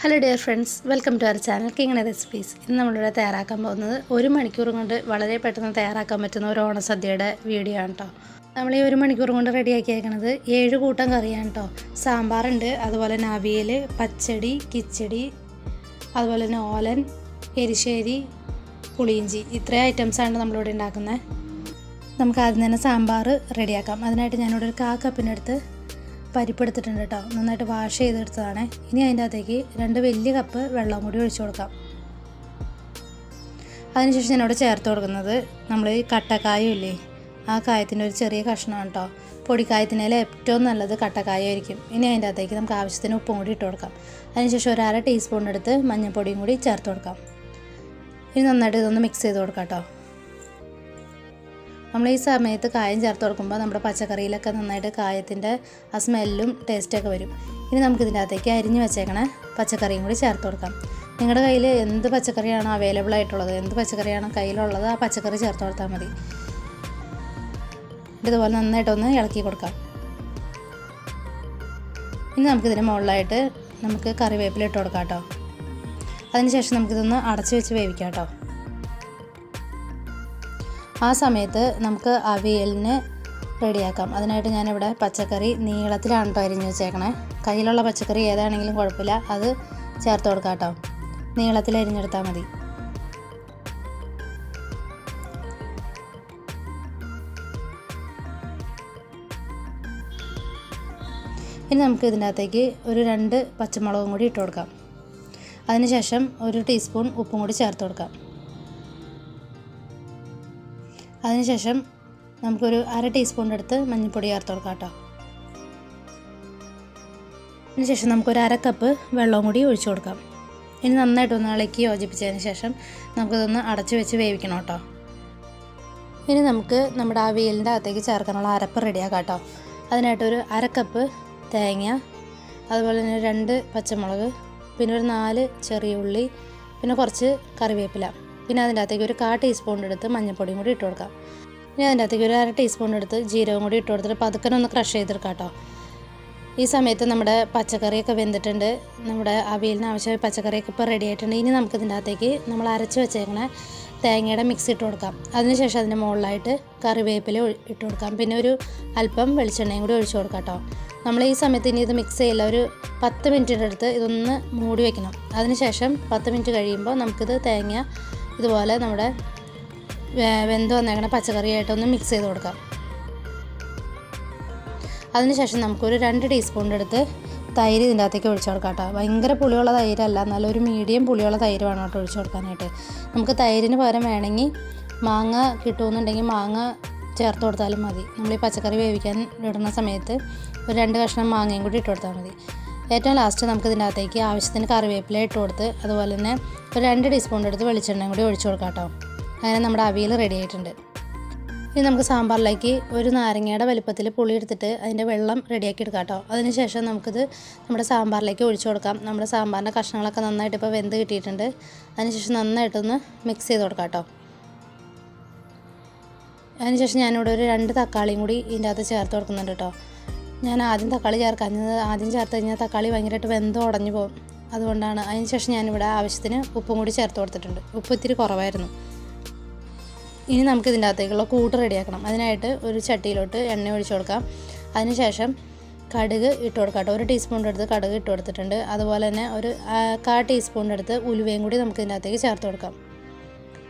Hello dear friends welcome to our channel കിങ്ങനെ recipes ഇന്ന് നമ്മളിവിടെ തയ്യാറാക്കാൻ പോകുന്നത് ഒരു മണിക്കൂർ കൊണ്ട് വളരെ പെട്ടെന്ന് തയ്യാറാക്കാൻ പറ്റുന്ന ഒരു ഓണസദ്യയുടെ വീഡിയോ ആണ് കേട്ടോ നമ്മൾ ഈ ഒരു മണിക്കൂർ കൊണ്ട് റെഡിയാക്കിയേക്കണത് ഏഴ് കൂട്ടം കറിയാണ് കേട്ടോ സാമ്പാറുണ്ട് അതുപോലെ തന്നെ അവിയൽ പച്ചടി കിച്ചടി അതുപോലെ തന്നെ ഓലൻ എരിശ്ശേരി പുളിയിഞ്ചി. ഇത്രയും ഐറ്റംസാണ് നമ്മളിവിടെ ഉണ്ടാക്കുന്നത്. നമുക്ക് ആദ്യം തന്നെ സാമ്പാർ റെഡിയാക്കാം അതിനായിട്ട് ഞാനിവിടെ ഒരു കാ കപ്പിനടുത്ത് പരിപ്പ് എടുത്തിട്ടുണ്ട് കേട്ടോ നന്നായിട്ട് വാഷ് ചെയ്തെടുത്തതാണ്. ഇനി അതിന്റെ അകത്തേക്ക് രണ്ട് വലിയ കപ്പ് വെള്ളം കൂടി ഒഴിച്ചു കൊടുക്കാം. അതിനുശേഷം ഞാനിവിടെ ചേർത്ത് കൊടുക്കുന്നത് നമ്മൾ കട്ടക്കായം ഇല്ലേ? ആ കായത്തിന്റെ ഒരു ചെറിയ കഷ്ണമാണ് കേട്ടോ പൊടിക്കായത്തിനേൽ ഏറ്റവും നല്ലത് കട്ടക്കായായിരിക്കും. ഇനി അതിന്റെ അകത്തേക്ക് നമുക്ക് ആവശ്യത്തിന് ഉപ്പും കൂടി ഇട്ട് കൊടുക്കാം. അതിനുശേഷം ഒരു അര ടീസ്പൂൺ എടുത്ത് മഞ്ഞൾപ്പൊടിയും കൂടി ചേർത്ത് കൊടുക്കാം. ഇനി നന്നായിട്ട് ഇതൊന്ന് മിക്സ് ചെയ്ത് കൊടുക്കാം കേട്ടോ നമ്മൾ ഈ സമയത്ത് കായം ചേർത്ത് കൊടുക്കുമ്പോൾ നമ്മുടെ പച്ചക്കറിയിലൊക്കെ നന്നായിട്ട് കായത്തിന്റെ ആ സ്മെല്ലും ടേസ്റ്റൊക്കെ വരും. ഇനി നമുക്കിതിന്റെ അകത്തേക്ക് അരിഞ്ഞ് വെച്ചേക്കണ പച്ചക്കറിയും കൂടി ചേർത്ത് കൊടുക്കാം. നിങ്ങളുടെ കയ്യിൽ എന്ത് പച്ചക്കറിയാണോ അവൈലബിൾ ആയിട്ടുള്ളത് എന്ത് പച്ചക്കറിയാണോ കയ്യിലുള്ളത് ആ പച്ചക്കറി ചേർത്ത് കൊടുത്താൽ മതി. ഇതുപോലെ നന്നായിട്ടൊന്ന് ഇളക്കി കൊടുക്കാം. ഇനി നമുക്കിതിന് മുകളിലായിട്ട് നമുക്ക് കറിവേപ്പില ഇട്ട് കൊടുക്കാം കേട്ടോ. അതിനുശേഷം നമുക്കിതൊന്ന് അടച്ചു വെച്ച് വേവിക്കാം കേട്ടോ. ആ സമയത്ത് നമുക്ക് അവിയലിന് റെഡിയാക്കാം. അതിനായിട്ട് ഞാനിവിടെ പച്ചക്കറി നീളത്തിലാണ് കേട്ടോ അരിഞ്ഞ് വെച്ചേക്കണേ. കയ്യിലുള്ള പച്ചക്കറി ഏതാണെങ്കിലും കുഴപ്പമില്ല. അത് ചേർത്ത് കൊടുക്കാം കേട്ടോ. നീളത്തിൽ അരിഞ്ഞെടുത്താൽ മതി. ഇനി നമുക്ക് ഇതിന്റെ അകത്തേക്ക് ഒരു രണ്ട് പച്ചമുളകും കൂടി ഇട്ട് കൊടുക്കാം. അതിനുശേഷം ഒരു ടീസ്പൂൺ ഉപ്പും കൂടി ചേർത്ത് കൊടുക്കാം. അതിനുശേഷം നമുക്കൊരു അര ടീസ്പൂൺ എടുത്ത് മഞ്ഞൾപ്പൊടി ചേർത്ത് കൊടുക്കാം കേട്ടോ. അതിനുശേഷം നമുക്കൊരു അര കപ്പ് വെള്ളവും കൂടി ഒഴിച്ചു കൊടുക്കാം. ഇനി നന്നായിട്ടൊന്ന് ഇളക്കി യോജിപ്പിച്ചതിന് ശേഷം നമുക്കിതൊന്ന് അടച്ചു വെച്ച് വേവിക്കണം കേട്ടോ. ഇനി നമുക്ക് നമ്മുടെ ആ വെയിലിന്റെ അകത്തേക്ക് ചേർക്കാനുള്ള അരപ്പ് റെഡിയാക്കാം കേട്ടോ. അതിനായിട്ടൊരു അര കപ്പ് തേങ്ങ അതുപോലെ തന്നെ രണ്ട് പച്ചമുളക് പിന്നെ ഒരു നാല് ചെറിയ ഉള്ളി പിന്നെ കുറച്ച് കറിവേപ്പില. പിന്നെ അതിന്റെ അകത്തേക്ക് ഒരു കാ ടീസ്പൂൺ എടുത്ത് മഞ്ഞൾപ്പൊടിയും കൂടി ഇട്ട് കൊടുക്കാം. ഇനി അതിന്റെ അകത്തേക്ക് ഒരു അര ടീസ്പൂൺ എടുത്ത് ജീരകം കൂടി ഇട്ട് കൊടുത്തിട്ട് പതുക്കനെ ഒന്ന് ക്രഷ് ചെയ്തെടുക്കാം കേട്ടോ. ഈ സമയത്ത് നമ്മുടെ പച്ചക്കറിയൊക്കെ വെന്തിട്ടുണ്ട്. നമ്മുടെ അവിയലിന് ആവശ്യമായ പച്ചക്കറിയൊക്കെ ഇപ്പോൾ റെഡി ആയിട്ടുണ്ട്. ഇനി നമുക്ക് ഇതിന്റെ അകത്തേക്ക് നമ്മൾ അരച്ച് വെച്ചേക്കണ തേങ്ങയുടെ മിക്സ് ഇട്ട് കൊടുക്കാം. അതിനുശേഷം അതിന്റെ മുകളിലായിട്ട് കറിവേപ്പില ഇട്ട് കൊടുക്കാം. പിന്നെ ഒരു അല്പം വെളിച്ചെണ്ണയും കൂടി ഒഴിച്ചു കൊടുക്കാം കേട്ടോ. നമ്മൾ ഈ സമയത്ത് ഇനി ഇത് മിക്സ് ചെയ്യില്ല. ഒരു പത്ത് മിനിറ്റിന്റെ അടുത്ത് ഇതൊന്ന് മൂടി വെക്കണം. അതിനുശേഷം പത്ത് മിനിറ്റ് കഴിയുമ്പോൾ നമുക്കിത് തേങ്ങ ഇതുപോലെ നമ്മുടെ വെന്ത് വന്നേക്കണ പച്ചക്കറിയായിട്ടൊന്ന് മിക്സ് ചെയ്ത് കൊടുക്കാം. അതിനുശേഷം നമുക്കൊരു രണ്ട് ടീസ്പൂണിന്റെ അടുത്ത് തൈര് ഇതിന്റെ അകത്തേക്ക് ഒഴിച്ചു കൊടുക്കാം കേട്ടോ. ഭയങ്കര പുളിയുള്ള തൈരല്ല നല്ലൊരു മീഡിയം പുളിയുള്ള തൈര് വേണം കേട്ടോ ഒഴിച്ചു കൊടുക്കാനായിട്ട്. നമുക്ക് തൈരിന് പകരം വേണമെങ്കിൽ മാങ്ങ കിട്ടുമെന്നുണ്ടെങ്കിൽ മാങ്ങ ചേർത്ത് കൊടുത്താലും മതി. നമ്മൾ ഈ പച്ചക്കറി വേവിക്കാൻ ഇടുന്ന സമയത്ത് ഒരു രണ്ട് കഷ്ണം മാങ്ങയും കൂടി ഇട്ട് കൊടുത്താൽ മതി. ഏറ്റവും ലാസ്റ്റ് നമുക്ക് ഇതിനകത്തേക്ക് ആവശ്യത്തിന് കറിവേപ്പില ഇട്ട് കൊടുത്ത് അതുപോലെ തന്നെ ഒരു രണ്ട് ടീസ്പൂൺ എടുത്ത് വെളിച്ചെണ്ണയും കൂടി ഒഴിച്ചു കൊടുക്കാം കേട്ടോ. അങ്ങനെ നമ്മുടെ അവിയൽ റെഡി ആയിട്ടുണ്ട്. ഇനി നമുക്ക് സാമ്പാറിലേക്ക് ഒരു നാരങ്ങയുടെ വലുപ്പത്തിൽ പുളി എടുത്തിട്ട് അതിന്റെ വെള്ളം റെഡിയാക്കി എടുക്കാം കേട്ടോ. അതിനുശേഷം നമുക്കിത് നമ്മുടെ സാമ്പാറിലേക്ക് ഒഴിച്ചു കൊടുക്കാം. നമ്മുടെ സാമ്പാറിന്റെ കഷ്ണങ്ങളൊക്കെ നന്നായിട്ട് ഇപ്പോൾ വെന്ത് കിട്ടിയിട്ടുണ്ട്. അതിനുശേഷം നന്നായിട്ടൊന്ന് മിക്സ് ചെയ്ത് കൊടുക്കാം കേട്ടോ. അതിനുശേഷം ഞാനിവിടെ ഒരു രണ്ട് തക്കാളിയും കൂടി ഇതിന്റെ അകത്ത് ചേർത്ത് കൊടുക്കുന്നുണ്ട് കേട്ടോ. ഞാൻ ആദ്യം തക്കാളി ചേർക്കാഞ്ഞത് ആദ്യം ചേർത്ത് കഴിഞ്ഞാൽ തക്കാളി ഭയങ്കരമായിട്ട് വെന്തോ ഉടഞ്ഞു പോകും. അതുകൊണ്ടാണ് അതിനുശേഷം ഞാനിവിടെ ആവശ്യത്തിന് ഉപ്പും കൂടി ചേർത്ത് കൊടുത്തിട്ടുണ്ട്. ഉപ്പ് ഇത്തിരി കുറവായിരുന്നു. ഇനി നമുക്ക് ഇതിന്റെ അകത്തേക്കുള്ള കൂട്ട് റെഡിയാക്കണം. അതിനായിട്ട് ഒരു ചട്ടിയിലോട്ട് എണ്ണ ഒഴിച്ചു കൊടുക്കാം. അതിനുശേഷം കടുക് ഇട്ട് കൊടുക്കാം കേട്ടോ. ഒരു ടീസ്പൂണിന്റെ അടുത്ത് കടുക് ഇട്ട് കൊടുത്തിട്ടുണ്ട്. അതുപോലെ തന്നെ ഒരു കാ ടീസ്പൂണിന്റെ അടുത്ത് ഉലുവയും കൂടി നമുക്ക് ഇതിന്റെ അകത്തേക്ക് ചേർത്ത് കൊടുക്കാം.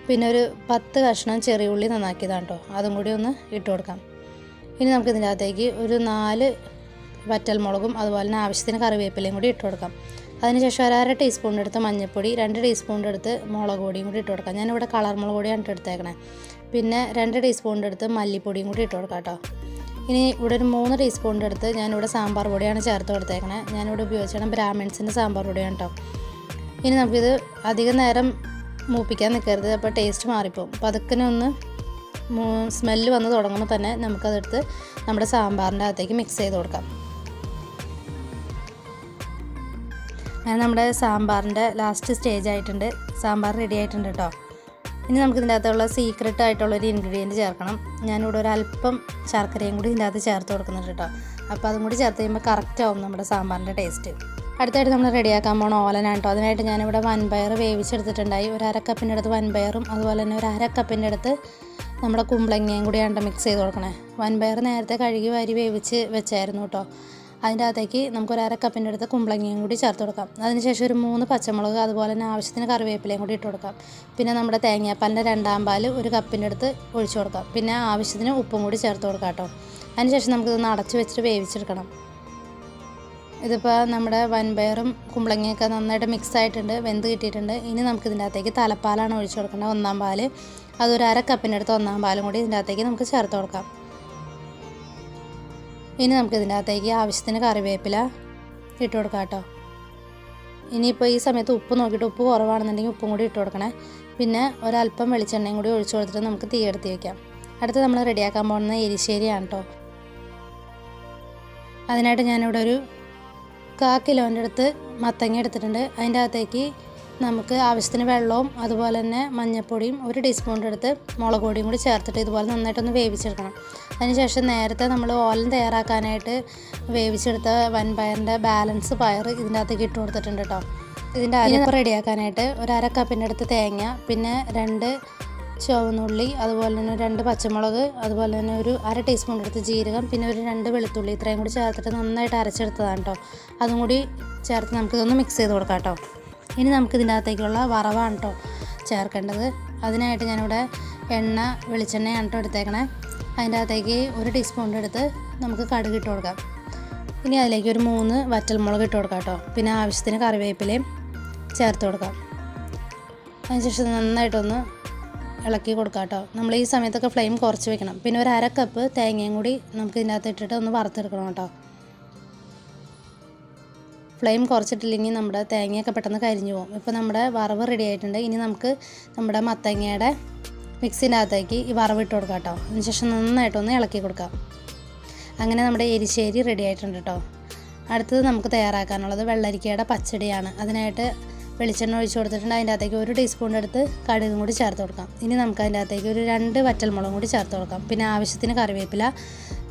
പിന്നെ ഒരു പത്ത് കഷ്ണം ചെറിയ ഉള്ളി നന്നാക്കിയതാണ് കേട്ടോ. അതും കൂടി ഒന്ന് ഇട്ട് കൊടുക്കാം. ഇനി നമുക്ക് ഇതിന്റെ അകത്തേക്ക് ഒരു നാല് വറ്റൽമുളകും അതുപോലെ തന്നെ ആവശ്യത്തിന് കറിവേപ്പിലയും കൂടി ഇട്ട് കൊടുക്കാം. അതിനുശേഷം ഒരു അര ടീസ്പൂണിന്റെ അടുത്ത് മഞ്ഞൾപ്പൊടി രണ്ട് ടീസ്പൂണിന്റെ അടുത്ത് മുളക് പൊടിയും കൂടി ഇട്ട് കൊടുക്കാം. ഞാനിവിടെ കളർ മുളക് പൊടിയാണ് ഇട്ടെടുത്തേക്കണേ പിന്നെ രണ്ട് ടീസ്പൂണിന്റെ അടുത്ത് മല്ലിപ്പൊടിയും കൂടി ഇട്ട് കൊടുക്കാം കേട്ടോ. ഇനി ഇവിടെ ഒരു മൂന്ന് ടീസ്പൂണിന്റെ അടുത്ത് ഞാനിവിടെ സാമ്പാർ പൊടിയാണ് ചേർത്ത് കൊടുത്തേക്കണേ. ഞാനിവിടെ ഉപയോഗിച്ചാണ് ബ്രാഹ്മിൺസിന്റെ സാമ്പാർ പൊടിയാണ് കേട്ടോ. ഇനി നമുക്കിത് അധികം നേരം മൂപ്പിക്കാൻ നിൽക്കരുത് അപ്പോൾ ടേസ്റ്റ് മാറിപ്പോവും. പതുക്കനെ ഒന്ന് സ്മെല്ല് വന്ന് തുടങ്ങുമ്പോൾ തന്നെ നമുക്കതെടുത്ത് നമ്മുടെ സാമ്പാറിന്റെ അകത്തേക്ക് മിക്സ് ചെയ്ത് കൊടുക്കാം. അങ്ങനെ നമ്മുടെ സാമ്പാറിന്റെ ലാസ്റ്റ് സ്റ്റേജ് ആയിട്ടുണ്ട്. സാമ്പാർ റെഡി ആയിട്ടുണ്ട് കേട്ടോ ഇനി നമുക്ക് ഇതിന്റെ അകത്തുള്ള സീക്രട്ട് ആയിട്ടുള്ളൊരു ഇൻഗ്രീഡിയന്റ് ചേർക്കണം. ഞാനിവിടെ ഒരു അല്പം ശർക്കരയും കൂടി ഇതിന്റെ അകത്ത് ചേർത്ത് കൊടുക്കുന്നുണ്ട് കേട്ടോ അപ്പോൾ അതും കൂടി ചേർത്ത് കഴിയുമ്പോൾ കറക്റ്റ് ആവും നമ്മുടെ സാമ്പാറിന്റെ ടേസ്റ്റ് അടുത്തായിട്ട് നമ്മൾ റെഡിയാക്കാൻ പോണ ഓലനാണ് കേട്ടോ അതിനായിട്ട് ഞാനിവിടെ വൻപയർ വേവിച്ചെടുത്തിട്ടുണ്ടായി. ഒരു അരക്കപ്പിന്റെ അടുത്ത് വൻപയറും അതുപോലെ തന്നെ ഒരു അരക്കപ്പിന്റെ അടുത്ത് നമ്മുടെ കുമ്പളങ്ങയും കൂടി കൂടിയാണ് മിക്സ് ചെയ്ത് കൊടുക്കണേ. വൻപയർ നേരത്തെ കഴുകി വാരി വേവിച്ച് വെച്ചായിരുന്നു കേട്ടോ അതിന്റെ അകത്തേക്ക് നമുക്കൊരു അരക്കപ്പിന്റെ അടുത്ത് കുമ്പളങ്ങയും കൂടി ചേർത്ത് കൊടുക്കാം. അതിനുശേഷം ഒരു മൂന്ന് പച്ചമുളക് അതുപോലെ തന്നെ ആവശ്യത്തിന് കറിവേപ്പിലയും കൂടി ഇട്ട് കൊടുക്കാം. പിന്നെ നമ്മുടെ തേങ്ങാപ്പാലിന്റെ രണ്ടാം പാൽ ഒരു കപ്പിന്റെ അടുത്ത് ഒഴിച്ചു കൊടുക്കാം. പിന്നെ ആവശ്യത്തിന് ഉപ്പും കൂടി ചേർത്ത് കൊടുക്കാം കേട്ടോ അതിനുശേഷം നമുക്കിതൊന്ന് അടച്ച് വെച്ചിട്ട് വേവിച്ചെടുക്കണം. ഇതിപ്പോൾ നമ്മുടെ വൻപയറും കുമ്പളങ്ങയൊക്കെ നന്നായിട്ട് മിക്സ് ആയിട്ടുണ്ട് വെന്ത് കിട്ടിയിട്ടുണ്ട്. ഇനി നമുക്കിതിന്റെ അകത്തേക്ക് തലപ്പാലാണ് ഒഴിച്ചു കൊടുക്കേണ്ടത്. ഒന്നാം പാൽ അതൊരു അര കപ്പിന്റെ അടുത്ത് ഒന്നാം പാലും കൂടി ഇതിന്റെ അകത്തേക്ക് നമുക്ക് ചേർത്ത് കൊടുക്കാം. ഇനി നമുക്ക് ഇതിന്റെ അകത്തേക്ക് ആവശ്യത്തിന് കറിവേപ്പില ഇട്ട് കൊടുക്കാം കേട്ടോ. ഇനിയിപ്പോൾ ഈ സമയത്ത് ഉപ്പ് നോക്കിയിട്ട് ഉപ്പ് കുറവാണെന്നുണ്ടെങ്കിൽ ഉപ്പും കൂടി ഇട്ട് കൊടുക്കണേ. പിന്നെ ഒരല്പം വെളിച്ചെണ്ണയും കൂടി ഒഴിച്ചു കൊടുത്തിട്ട് നമുക്ക് തീ എടുത്ത് വയ്ക്കാം അടുത്ത് നമ്മൾ റെഡിയാക്കാൻ പോകുന്നത് എരിശ്ശേരിയാണ് കേട്ടോ. അതിനായിട്ട് ഞാനിവിടെ ഒരു കാ കിലോന്റെ അടുത്ത് മത്തങ്ങ എടുത്തിട്ടുണ്ട്. അതിന്റെ അകത്തേക്ക് നമുക്ക് ആവശ്യത്തിന് വെള്ളവും അതുപോലെ തന്നെ മഞ്ഞൾപ്പൊടിയും ഒരു ടീസ്പൂണിന്റെ അടുത്ത് മുളക് പൊടിയും കൂടി ചേർത്തിട്ട് ഇതുപോലെ നന്നായിട്ടൊന്ന് വേവിച്ചെടുക്കണം. അതിനുശേഷം നേരത്തെ നമ്മൾ ഓലൻ തയ്യാറാക്കാനായിട്ട് വേവിച്ചെടുത്ത വൻപയറിന്റെ ബാലൻസ് പയർ ഇതിന്റെ അകത്തേക്ക് ഇട്ട് കൊടുത്തിട്ടുണ്ട് കേട്ടോ. ഇതിന്റെ അരപ്പ് റെഡിയാക്കാനായിട്ട് ഒരു അര കപ്പിന്റെ അടുത്ത് തേങ്ങ പിന്നെ രണ്ട് ചുവന്നുള്ളി അതുപോലെ തന്നെ രണ്ട് പച്ചമുളക് അതുപോലെ തന്നെ ഒരു അര ടീസ്പൂൺ എടുത്ത് ജീരകം പിന്നെ ഒരു രണ്ട് വെളുത്തുള്ളി ഇത്രയും കൂടി ചേർത്തിട്ട് നന്നായിട്ട് അരച്ചെടുത്തതാണ് കേട്ടോ. അതും കൂടി ചേർത്ത് നമുക്കിതൊന്ന് മിക്സ് ചെയ്ത് കൊടുക്കാം കേട്ടോ. ഇനി നമുക്ക് ഇതിന്റെ അകത്തേക്കുള്ള വറവാണ് കേട്ടോ ചേർക്കേണ്ടത്. അതിനായിട്ട് ഞാനിവിടെ എണ്ണ വെളിച്ചെണ്ണയാണ് കേട്ടോ എടുത്തേക്കണേ. അതിന്റെ അകത്തേക്ക് ഒരു ടീസ്പൂണിന്റെ എടുത്ത് നമുക്ക് കടുക് ഇട്ട് കൊടുക്കാം. ഇനി അതിലേക്ക് ഒരു മൂന്ന് വറ്റൽമുളക് ഇട്ട് കൊടുക്കാം കേട്ടോ പിന്നെ ആവശ്യത്തിന് കറിവേപ്പിലയും ചേർത്ത് കൊടുക്കാം. അതിനുശേഷം നന്നായിട്ടൊന്ന് ഇളക്കി കൊടുക്കാം കേട്ടോ നമ്മൾ ഈ സമയത്തൊക്കെ ഫ്ലെയിം കുറച്ച് വെക്കണം. പിന്നെ ഒരു അര കപ്പ് തേങ്ങയും കൂടി നമുക്ക് ഇതിനകത്ത് ഇട്ടിട്ട് ഒന്ന് വറുത്തെടുക്കണം കേട്ടോ ഫ്ലെയിം കുറച്ചിട്ടില്ലെങ്കിൽ നമ്മുടെ തേങ്ങയൊക്കെ പെട്ടെന്ന് കരിഞ്ഞു പോകും. ഇപ്പോൾ നമ്മുടെ വറവ് റെഡി ആയിട്ടുണ്ട്. ഇനി നമുക്ക് നമ്മുടെ മത്തങ്ങയുടെ മിക്സിന്റെ അകത്തേക്ക് ഈ വറവ് ഇട്ട് കൊടുക്കാം കേട്ടോ. അതിനുശേഷം നന്നായിട്ടൊന്ന് ഇളക്കി കൊടുക്കാം. അങ്ങനെ നമ്മുടെ എരിശ്ശേരി റെഡി ആയിട്ടുണ്ട് കേട്ടോ. അടുത്തത് നമുക്ക് തയ്യാറാക്കാനുള്ളത് വെള്ളരിക്കയുടെ പച്ചടിയാണ്. അതിനായിട്ട് വെളിച്ചെണ്ണ ഒഴിച്ച് കൊടുത്തിട്ടുണ്ട്. അതിന്റെ അകത്തേക്ക് ഒരു ടീസ്പൂണിന്റെ അടുത്ത് കടുകും കൂടി ചേർത്ത് കൊടുക്കാം. ഇനി നമുക്ക് അതിന്റെ അകത്തേക്ക് ഒരു രണ്ട് വറ്റൽമുളകും കൂടി ചേർത്ത് കൊടുക്കാം. പിന്നെ ആവശ്യത്തിന് കറിവേപ്പില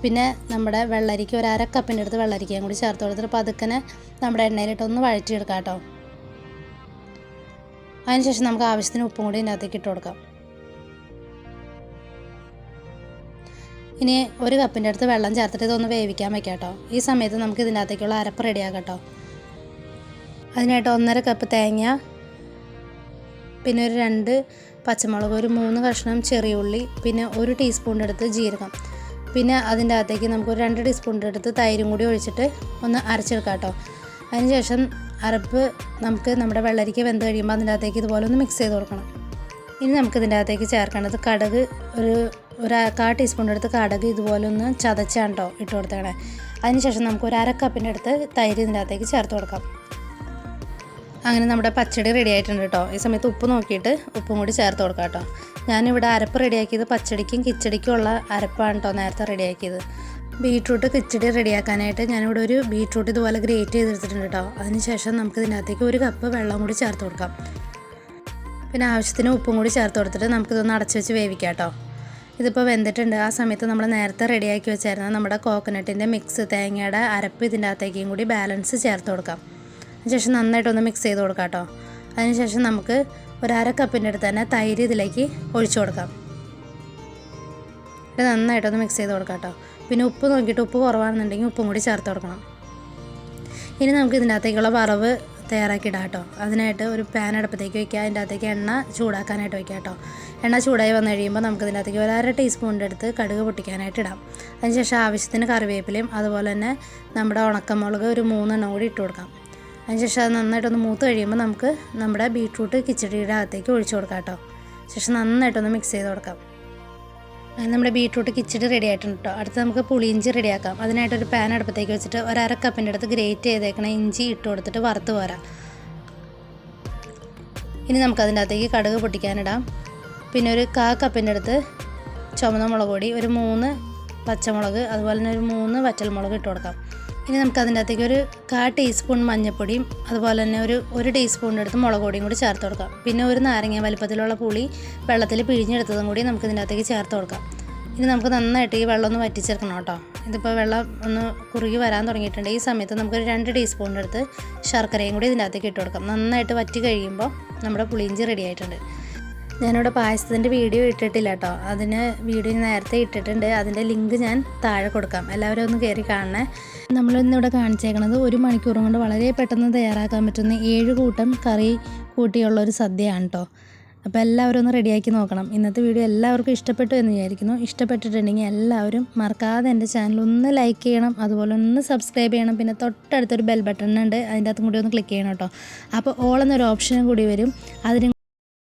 പിന്നെ നമ്മുടെ വെള്ളരിക്ക ഒരു അര കപ്പിന്റെ അടുത്ത് വെള്ളരിക്കയും കൂടി ചേർത്ത് പതുക്കനെ നമ്മുടെ എണ്ണയിലിട്ടൊന്ന് വഴറ്റിയെടുക്കാം കേട്ടോ. അതിനുശേഷം നമുക്ക് ആവശ്യത്തിന് ഉപ്പും കൂടി ഇതിനകത്തേക്ക് ഇട്ട് കൊടുക്കാം. ഇനി ഒരു കപ്പിന്റെ അടുത്ത് വെള്ളം ചേർത്തിട്ട് ഇതൊന്ന് വേവിക്കാൻ വെക്കാം കേട്ടോ. ഈ സമയത്ത് നമുക്ക് ഇതിനകത്തേക്കുള്ള അരപ്പ് റെഡിയാക്കാം കേട്ടോ. അതിനായിട്ട് ഒന്നര കപ്പ് തേങ്ങ പിന്നെ ഒരു രണ്ട് പച്ചമുളക് ഒരു മൂന്ന് കഷ്ണം ചെറിയ ഉള്ളി പിന്നെ ഒരു ടീസ്പൂണിന്റെ അടുത്ത് ജീരകം. പിന്നെ അതിന്റെ അകത്തേക്ക് നമുക്ക് ഒരു രണ്ട് ടീസ്പൂണിന്റെ അടുത്ത് തൈരും കൂടി ഒഴിച്ചിട്ട് ഒന്ന് അരച്ചെടുക്കാം കേട്ടോ. അതിനുശേഷം അരപ്പ് നമുക്ക് നമ്മുടെ വെള്ളരിക്ക വെന്ത് കഴിയുമ്പോൾ അതിന്റെ അകത്തേക്ക് ഇതുപോലെ ഒന്ന് മിക്സ് ചെയ്ത് കൊടുക്കണം. ഇനി നമുക്ക് ഇതിന്റെ അകത്തേക്ക് ചേർക്കേണ്ടത് കടക് ഒരു ഒരു കാ ടീസ്പൂണിന്റെ അടുത്ത് കടക് ഇതുപോലെ ഒന്ന് ചതച്ചാണ് കേട്ടോ ഇട്ട് കൊടുത്തേക്കണേ. അതിനുശേഷം നമുക്ക് ഒരു അര കപ്പിന്റെ അടുത്ത് തൈര് ഇതിന്റെ അകത്തേക്ക് ചേർത്ത് കൊടുക്കാം. അങ്ങനെ നമ്മുടെ പച്ചടി റെഡി ആയിട്ടുണ്ട് കേട്ടോ. ഈ സമയത്ത് ഉപ്പ് നോക്കിയിട്ട് ഉപ്പും കൂടി ചേർത്ത് കൊടുക്കാം കേട്ടോ. ഞാനിവിടെ അരപ്പ് റെഡിയാക്കിയത് പച്ചടിക്കും കിച്ചടിക്കും ഉള്ള അരപ്പാണ് കേട്ടോ നേരത്തെ റെഡിയാക്കിയത് ബീട്രൂട്ട് കിച്ചടി റെഡിയാക്കാനായിട്ട് ഞാനിവിടെ ഒരു ബീട്രൂട്ട് ഇതുപോലെ ഗ്രേറ്റ് ചെയ്തെടുത്തിട്ടുണ്ട് കേട്ടോ. അതിനുശേഷം നമുക്ക് ഇതിനകത്തേക്ക് ഒരു കപ്പ് വെള്ളം കൂടി ചേർത്ത് കൊടുക്കാം. പിന്നെ ആവശ്യത്തിന് ഉപ്പും കൂടി ചേർത്ത് കൊടുത്തിട്ട് നമുക്കിതൊന്ന് അടച്ച് വെച്ച് വേവിക്കാം കേട്ടോ. ഇതിപ്പോൾ വെന്തിട്ടുണ്ട്. ആ സമയത്ത് നമ്മൾ നേരത്തെ റെഡിയാക്കി വെച്ചായിരുന്ന നമ്മുടെ കോക്കനട്ടിന്റെ മിക്സ് തേങ്ങയുടെ അരപ്പ് ഇതിന്റെ അകത്തേക്കും കൂടി ബാലൻസ് ചേർത്ത് കൊടുക്കാം. അതിനുശേഷം നന്നായിട്ടൊന്ന് മിക്സ് ചെയ്ത് കൊടുക്കാം കേട്ടോ. അതിനുശേഷം നമുക്ക് ഒരു അര കപ്പിന്റെ അടുത്ത് തന്നെ തൈര് ഇതിലേക്ക് ഒഴിച്ചു കൊടുക്കാം. ഇത് നന്നായിട്ടൊന്ന് മിക്സ് ചെയ്ത് കൊടുക്കാം കേട്ടോ. പിന്നെ ഉപ്പ് നോക്കിയിട്ട് ഉപ്പ് കുറവാണെന്നുണ്ടെങ്കിൽ ഉപ്പും കൂടി ചേർത്ത് കൊടുക്കണം. ഇനി നമുക്ക് ഇതിന്റെ അകത്തേക്കുള്ള വറവ് തയ്യാറാക്കിയിടാം കേട്ടോ. അതിനായിട്ട് ഒരു പാൻ അടുപ്പത്തേക്ക് വയ്ക്കുക അതിന്റെ അകത്തേക്ക് എണ്ണ ചൂടാക്കാനായിട്ട് വയ്ക്കുക കേട്ടോ. എണ്ണ ചൂടായി വന്നു കഴിയുമ്പോൾ നമുക്ക് ഇതിന്റെ അകത്തേക്ക് ഒരു അര ടീസ്പൂണിന്റെ അടുത്ത് കടുക് പൊട്ടിക്കാനായിട്ട് ഇടാം. അതിനുശേഷം ആവശ്യത്തിന് കറിവേപ്പിലയും അതുപോലെ തന്നെ നമ്മുടെ ഉണക്കമുളക് ഒരു മൂന്നെണ്ണം കൂടി ഇട്ട് കൊടുക്കാം. അതിനുശേഷം അത് നന്നായിട്ടൊന്ന് മൂത്ത് കഴിയുമ്പോൾ നമുക്ക് നമ്മുടെ ബീട്രൂട്ട് കിച്ചടിയുടെ അകത്തേക്ക് ഒഴിച്ചു കൊടുക്കാം കേട്ടോ. ശേഷം നന്നായിട്ടൊന്ന് മിക്സ് ചെയ്ത് കൊടുക്കാം. നമ്മുടെ ബീട്രൂട്ട് കിച്ചടി റെഡി ആയിട്ടുണ്ട് കേട്ടോ. അടുത്ത് നമുക്ക് പുളിയിഞ്ചി റെഡിയാക്കാം അതിനായിട്ടൊരു പാൻ അടുപ്പത്തേക്ക് വെച്ചിട്ട് ഒരു അര കപ്പിന്റെ അടുത്ത് ഗ്രേറ്റ് ചെയ്തേക്കണ ഇഞ്ചി ഇട്ട് കൊടുത്തിട്ട് വറുത്ത് പോരാം. ഇനി നമുക്ക് അതിന്റെ അകത്തേക്ക് കടുക് പൊട്ടിക്കാനിടാം. പിന്നെ ഒരു കാ കപ്പിന്റെ അടുത്ത് ചുമന്ന മുളക് പൊടി ഒരു മൂന്ന് പച്ചമുളക് അതുപോലെ തന്നെ ഒരു മൂന്ന് വറ്റൽമുളക് ഇട്ട് കൊടുക്കാം. ഇനി നമുക്ക് അതിന്റെ അകത്തേക്ക് ഒരു കാ ടീസ്പൂൺ മഞ്ഞൾപ്പൊടിയും അതുപോലെ തന്നെ ഒരു ഒരു ടീസ്പൂണിന്റെ അടുത്ത് മുളക് പൊടിയും കൂടി ചേർത്ത് കൊടുക്കാം. പിന്നെ ഒരു നാരങ്ങ വലിപ്പത്തിലുള്ള പുളി വെള്ളത്തിൽ പിഴിഞ്ഞെടുത്തതും കൂടി നമുക്ക് ഇതിന്റെ അകത്തേക്ക് ചേർത്ത് കൊടുക്കാം. ഇനി നമുക്ക് നന്നായിട്ട് ഈ വെള്ളം ഒന്ന് വറ്റിച്ചെടുക്കണം കേട്ടോ. ഇതിപ്പോൾ വെള്ളം ഒന്ന് കുറുകി വരാൻ തുടങ്ങിയിട്ടുണ്ട്. ഈ സമയത്ത് നമുക്കൊരു രണ്ട് ടീസ്പൂണിന്റെ അടുത്ത് ശർക്കരയും കൂടി ഇതിന്റെ അകത്തേക്ക് ഇട്ട് കൊടുക്കാം. നന്നായിട്ട് വറ്റി കഴിയുമ്പോൾ നമ്മുടെ പുളിയിഞ്ചി റെഡി ആയിട്ടുണ്ട്. ഞാനിവിടെ പായസത്തിന്റെ വീഡിയോ ഇട്ടിട്ടില്ല കേട്ടോ. അതിന് വീഡിയോ നേരത്തെ ഇട്ടിട്ടുണ്ട്. അതിന്റെ ലിങ്ക് ഞാൻ താഴെ കൊടുക്കാം. എല്ലാവരും ഒന്ന് കയറി കാണണേ. നമ്മളിന്നിവിടെ കാണിച്ചേക്കണത് ഒരു മണിക്കൂറും കൊണ്ട് വളരെ പെട്ടെന്ന് തയ്യാറാക്കാൻ പറ്റുന്ന ഏഴ് കൂട്ടം കറി കൂട്ടിയുള്ള ഒരു സദ്യയാണ് കേട്ടോ. അപ്പോൾ എല്ലാവരും ഒന്ന് റെഡിയാക്കി നോക്കണം. ഇന്നത്തെ വീഡിയോ എല്ലാവർക്കും ഇഷ്ടപ്പെട്ടു എന്ന് വിചാരിക്കുന്നു. ഇഷ്ടപ്പെട്ടിട്ടുണ്ടെങ്കിൽ എല്ലാവരും മറക്കാതെ എന്റെ ചാനൽ ഒന്ന് ലൈക്ക് ചെയ്യണം. അതുപോലെ ഒന്ന് സബ്സ്ക്രൈബ് ചെയ്യണം. പിന്നെ തൊട്ടടുത്തൊരു ബെൽ ബട്ടൺ ഉണ്ട്. അതിന്റെ അകത്തും കൂടി ഒന്ന് ക്ലിക്ക് ചെയ്യണം കേട്ടോ. അപ്പോൾ ഓൾ എന്നൊരു ഓപ്ഷനും കൂടി വരും. അതിനും